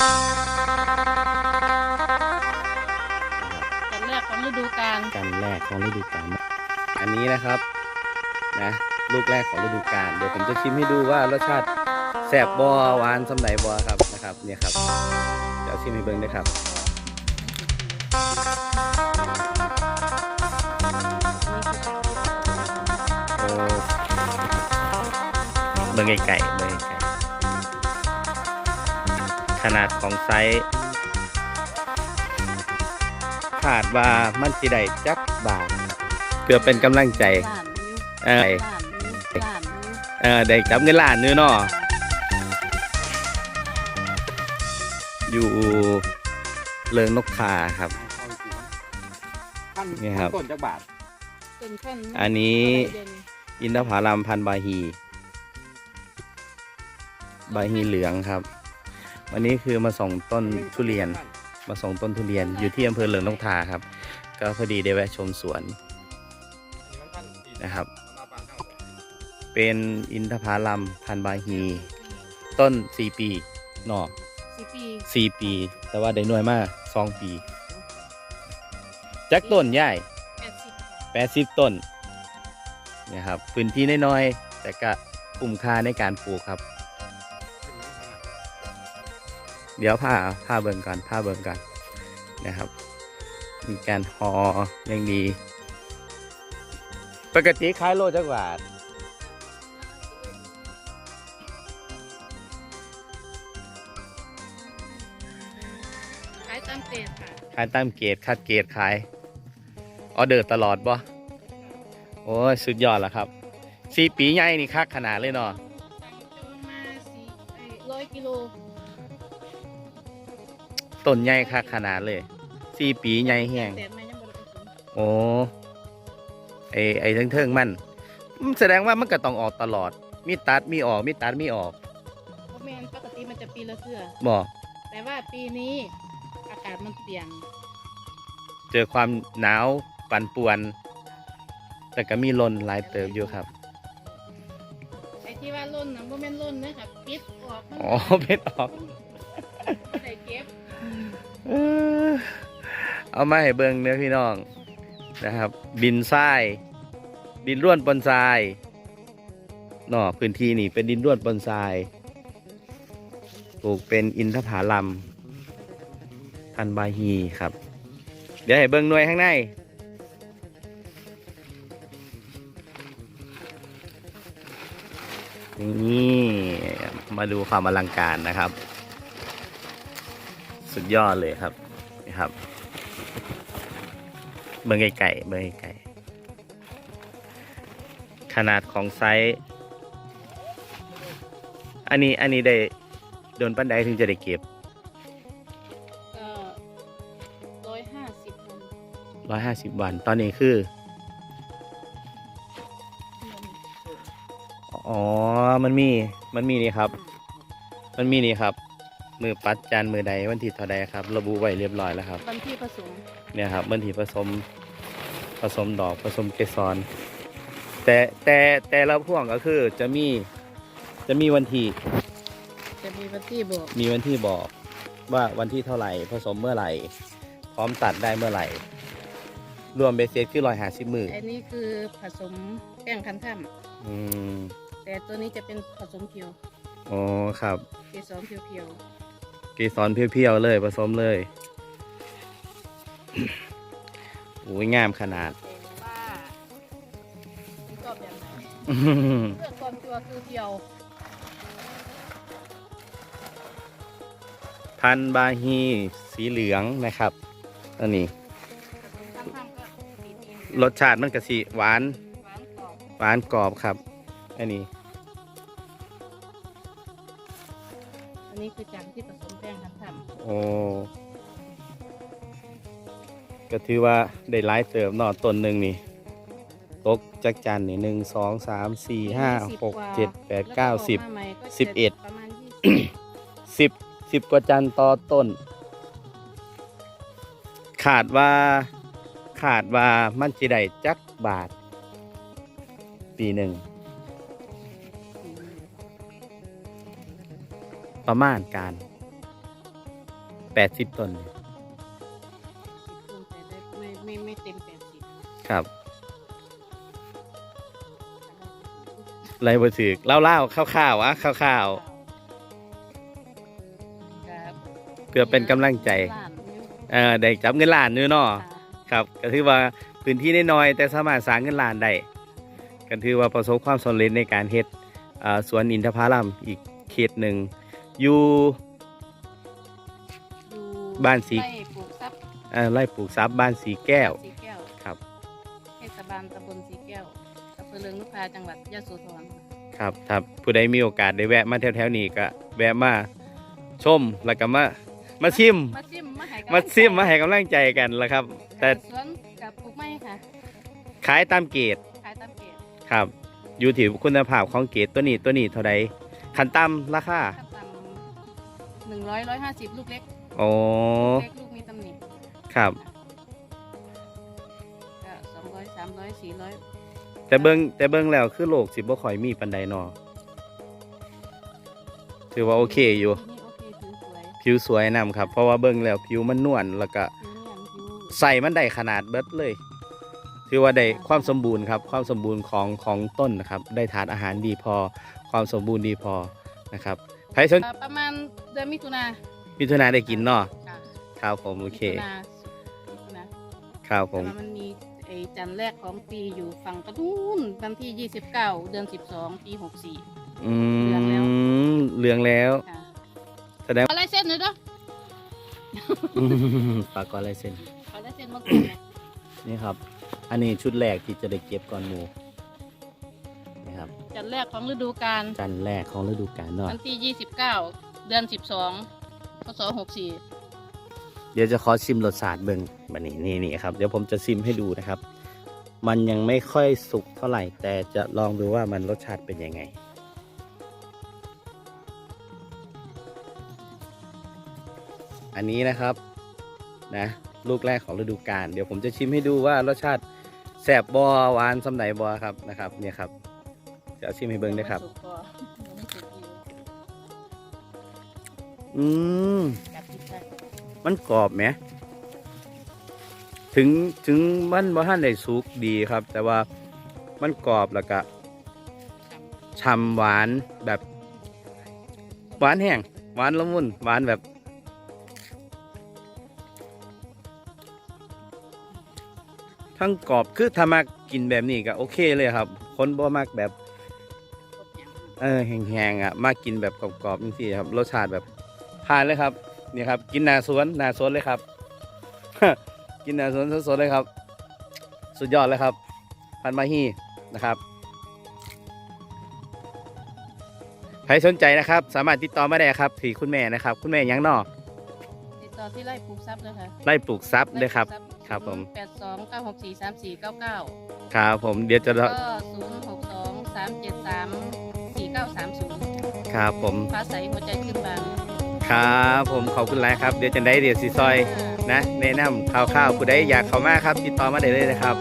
กันแรกของฤดูกาลกันแรกของฤดูกาลอันนี้นะครับนะลูกแรกของฤดูกาลเดี๋ยวผมจะชิมให้ดูว่ารสชาติแซ่บบอหวานสำไหนบอครับนะครับเนี่ยครับเดี๋ยวชิมให้เบิ้งด้วยครับเบิ้งไก่เบิ้งไก่ ขนาดของไซส์ขาดว่ามันสิได้จักบาทเพื่อเป็นกำลังใจล้านวิวเอ้ยล้านวิวล้านวิวเออได้จับเงินล้านนื้อเนาะอยู่เลิงนกคาครับพันนี่ครับ ต้นจักบาทเป็นขั้นอันนี้เด่นอินทผลัมพันธุ์บาฮี บาฮีเหลืองครับ วันนี้คือมาส่งต้นทุเรียน มาส่งต้นทุเรียนอยู่ที่อำเภอเลิงนกทาครับ ก็พอดีได้แวะชมสวนนะครับ เป็นอินทผลัมพันธุ์บาฮี ต้น 4 ปีหน่อสี่ปีสี่ปี แต่ว่าได้หน่วยมากสองปี จักต้นใหญ่แปดสิบแปดสิบต้นเนี่ยครับ พื้นที่น้อยๆแต่ก็คุ้มค่าในการปลูกครับ เดี๋ยวผ้าผ้าเบิ่งกันผ้าเบิ่งกันนะครับ มีการหออย่างดี ปกติขายโลจักบาทขายตามเกรดค่ะขายตามเกรดคัดเกรดขายออเดอร์ตลอดบ่โอ้ยสุดยอดแล้วครับสี่ปีใหญ่นี่คักขนาดเลยเนาะมาสี่ร้อยกิโล ต้นใหญ่คักขนาดเลยสี่ปีใหญ่แห้งแต่ไม่ยังบริสุทธิ์โอ้ไอไอเทิงเทิงๆมันอืมแสดงว่ามันก็ต้องออกตลอด มีตัดมีออกมีตัดมีออกเพราะแมนปกติมันจะปีละเทื่อบอกแต่ว่าปีนี้อากาศมันเปลี่ยนเจอความหนาวปั่นป่วน แต่ก็มีลนหลายเติบอยู่ครับไอ้ที่ว่าล่นนะโมเมนล่นนะครับปิดออกมันอ๋อเพชรออก ใส่เก็บ เอามาให้เบิ่งเนื้อพี่น้องนะครับ ดินทราย ดินร่วนปนทรายนอพื้นที่นี่เป็นดินร่วนปนทรายปลูกเป็นอินทผลัมพันบาฮีครับ เดี๋ยวให้เบิ่งหน่วยข้างในนี่มาดูความอลังการนะครับ สุดยอดเลยครับนี่ครับ เบิ่งไก่ๆเบิ่งไก่ๆขนาดของไซส์ อันนี้อันนี้ได้โดนปันไดถึงจะได้เก็บก็ร้อยห้าสิบมันร้อยห้าสิบวัน ตอนนี้คือ อ๋อ มันมี มันมีนี่ครับ มันมีนี่ครับ มือปัดจานมือใดวันที่เท่าใดครับ ระบุไว้เรียบร้อยแล้วครับ วันที่ผสมเนี่ยครับวันที่ผสมผสมดอกผสมเกสร แต่แต่แต่ละพ่วงก็คือจะมีจะมีวันที่จะมีวันที่บอกมีวันที่บอกว่าวันที่เท่าไหร่ผสมเมื่อไหร่ พร้อมตัดได้เมื่อไหร่ รวมเบสเซตคือร้อยหาสิบมืออันนี้คือผสมแป้งคันท่อืมำแต่ตัวนี้จะเป็นผสมเพียวอ๋อครับ เกสรเพียว เกสรเพียวๆเลยผสมเลยโอ้ยงามขนาดๆแต่ว่าชอบแบบไหนเลือกความตัวคือเพียวพันธุ์บาฮีสีเหลืองนะครับอันนี้คันท่ำก็สีนี้รสชาติมันกะสิหวานหวานกรอบหวานกรอบครับ อันนี้ นนี้คือจังที่ผสมแป้งคันท่โอ้ก็ถือว่าได้หลายเติมเนอต้นหนึ่งนี่ตกจักจันนี่หนึ่งสองสามสี่ำห้ายี่หกว่าเจ็ดแปดแล้วเก้าออสิบมใหม่ก็จะสิบเอ็ด ประมาณยี่สิบสิบสิบกว่าจันต่อต้น ขาดว่าขาดว่ามันจะได้จักบาท ปีหนึ่ง ประมาณการแปดสิบต้นสิบต้นแต่ได้ไม่ไม่ไม่เต็มแปดสิบครับไรบ่ถือเล่าเล่าๆข้าวๆอะข้าวครับๆเพื่อเป็นกำลังใจล้านนิ้วเออได้จับเงินล้านนื้อเนาะค่ะครับ ก็ถือว่าพื้นที่น้อยๆแต่สามารถสร้างเงินล้านได้ก็ถือว่าประสบความสำเร็จในการเฮ็ดอ่าสวนอินทผลัมอีกเขตหนึ่ง อยู่อยู่บ้านสีไร่ปลูกทรัพย์เอ่อไร่ปลูกทรัพย์บ้านสีแก้ว สีแก้วครับ เทศบาลตำบลสีแก้วอำเภอเรืองนภาจังหวัดยะโสธรครับถ้าผู้ใดมีโอกาสได้แวะมาแถวๆนี้ก็แวะมาชมแล้วก็มามาชิม มาซิมมาให้กำลังมาซิมมาให้กำลังใจกันละครับ แต่ สวนกับปลูกไม้ค่ะขายตามเกตขายตามเกตครับ อยู่ที่คุณภาพของเกตตัวนี้ตัวนี้เท่าใดขันต่ำราคา ขั้นต่ำ หนึ่งร้อยร้อยห้าสิบลูกเล็กโอ้เล็กลูกมีตำหนิครับ ก็สองร้อยสามร้อยสี่ร้อยแต่เบิงแต่เบิงแล้วคือโลกสิบ่ค่อยมีปันใดเนอถือว่าโอเคอยู่ทีนี้โอเคผิวสวยผิวสวยนำครับ เพราะว่าเบิงแล้วผิวมันนวลแล้วก็ผิวเนียนผิวใส่มันได้ขนาดเบิดเลย ถือว่าได้ความสมบูรณ์ครับ ความสมบูรณ์ของของต้นนะครับ ได้ทานอาหารดีพอ ความสมบูรณ์ดีพอนะครับ ใครสนเอ่อประมาณเดือนมิถุนามิถุนาได้กินเนาะค่ะครับผมโอเคมิถุนามิถุนาครับผแต่มว่ามันมีไอ้จันทร์แรกของปีอยู่ฝั่งกระนู้นวันที่ 29 เดือน 12 ปี 64 อืเหลืองแล้วมเหลืองแล้วค่ะแสดงอะไรเส้นหน่อยเด้ออืมฝากก่อนลายเซ็นอะไรเส้นมาก่อนเนี่ยนี่ครับ อันนี้ชุดแรกที่จะได้เก็บก่อนหมูนี่ครับจันทร์ แรกของฤดูกาลจันทร์แรกของฤดูกาลเนาะวันที่ 29 เดือน 12พศ64เดี๋ยวจะขอชิมรสชาติเบิ่งบันนี้นี่นี่ครับ เดี๋ยวผมจะชิมให้ดูนะครับ มันยังไม่ค่อยสุกเท่าไหร่ แต่จะลองดูว่ามันรสชาติเป็นยังไง อันนี้นะครับนะ ลูกแรกของฤดูกาลเดี๋ยวผมจะชิมให้ดูว่ารสชาติแสบบอหวานสำไหนบอครับนะครับ เนี่ยครับ จะเอาชิมให้เบิ่งด้วยครับ สุกก่อนยังไม่สุกอยู่อืม กัดติดได้มันกรอบไหม ถึงถึงมันบ่ทันได้สุกดีครับ แต่ว่ามันกรอบแล้วก็ฉ่ำหวานแบบ หวานแห้งหวานละมุนหวานแบบ ทั้งกรอบคือถ้ามากินแบบนี้ก็โอเคเลยครับ คนบ่มักแบบ เออแห้งๆอะมากินแบบกรอบๆจริงๆครับรสชาติแบบผ่านเลยครับนี่ครับ กินหนาสวนหนาสวนเลยครับ กินหนาสวนสดๆเลยครับ สุดยอดเลยครับ พันมาฮีนะครับใครสนใจนะครับ สามารถติดต่อมาได้ครับที่คุณแม่นะครับ คุณแม่หยังนอติดต่อที่ไร่ปลูกทรัพย์เลยค่ะไล่ปลูกทรัพย์เลยครับ ครับผมแปดสองเก้าหกสี่สามสี่เก้าเก้าครับผมเดี๋ยวจะก็ศูนย์หกสองสามเจ็ดสาม สี่เก้าสามศูนย์ครับผม ฟ้าใสหัวใจขึ้นบานครับผมขอบคุณหลายครับ เดี๋ยวจะได้เดี๋ยวสีซอยนะแนะนำข่าวๆผู้ใดอยากเข้ามาครับ ติดต่อมาได้เลยนะครับ